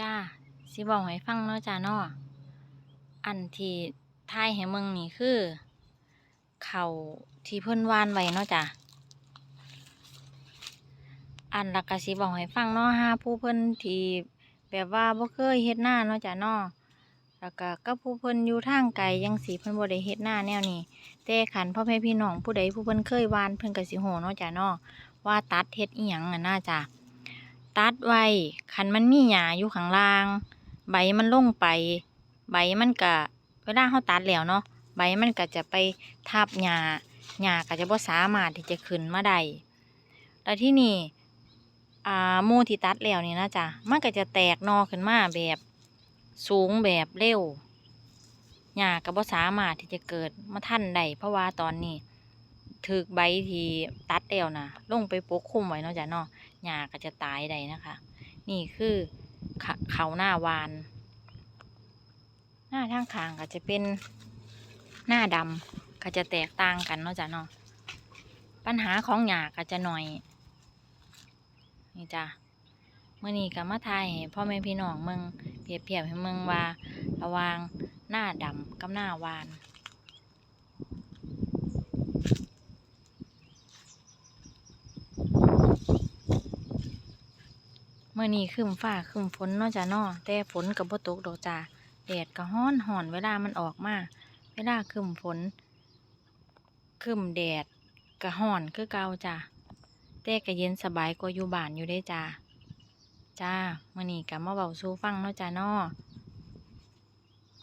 จ้าสิบอกให้ฟังเนาะจ้าเนาะอันที่ทายให้เมืองนี่คือ เขาที่เพิ่นวานไว้เนาะจ้าอันละก็สิบอกให้ฟังเนาะหาผู้เพิ่นที่แบบว่าบ่เคยเฮ็ดนาเนาะจ้าเนาะแล้วก็กับผู้เพิ่นอยู่ทางไกลจังซี้เพิ่นบ่ได้เฮ็ดนาแนวนี้แต่คันพ่อแม่พี่น้องผู้ใดผู้เพิ่นเคยวานเพิ่นก็สิฮู้เนาะจ้าเนาะว่าตัดเฮ็ดอิหยังอะน่าจ้า ตัดไว้คันมันมีหญ้าอยู่ข้างล่าง ใบมันลงไป ใบมันก็เวลาเราตัดแล้วเนาะใบมันก็จะไปทับหญ้าหญ้าก็จะบ่สามารถที่จะขึ้นมาได้แล้วที่นี่อ่าหมู่ที่ตัดแล้วนี่นะจ๊ะมันก็จะแตกหนอขึ้นมาแบบสูงแบบเร็วหญ้าก็บ่สามารถที่จะเกิดมาทันได้เพราะว่าตอนนี้ ถึกใบที่ตัดแล้วนะลงไปปกคลุมไว้เนาะจ้ะเนาะหญ้าก็จะตายได้นะคะ นี่คือเขาเขาหน้าวาน หน้าทางขางก็จะเป็นหน้าดำก็จะแตกต่างกันเนาะจ้ะเนาะปัญหาของหญ้าก็จะหน่อย นี่จ้ะเมื่อนี้ก็มาทายให้พ่อแม่พี่น้องเมืองเปรียบเทียบให้เมืองว่าระวางหน้าดำกับหน้าวาน เมื่อนี้ครึ้มฟ้าครึ้มฝนนาจะนอแต่ฝนกับบ่ตกดอกจ้าแดดก็ฮ้อนห่อนเวลามันออกมาเวลาครึ้มฝนครึ้มแดดก็ฮ้อนคือเก่าจ้าแต่ก็เย็นสบายกว่าอยู่บ้านอยู่ได้จ้าจ้าเมื่อนี้ก็มาเบาสู่ฟังนาะจ้าเนอ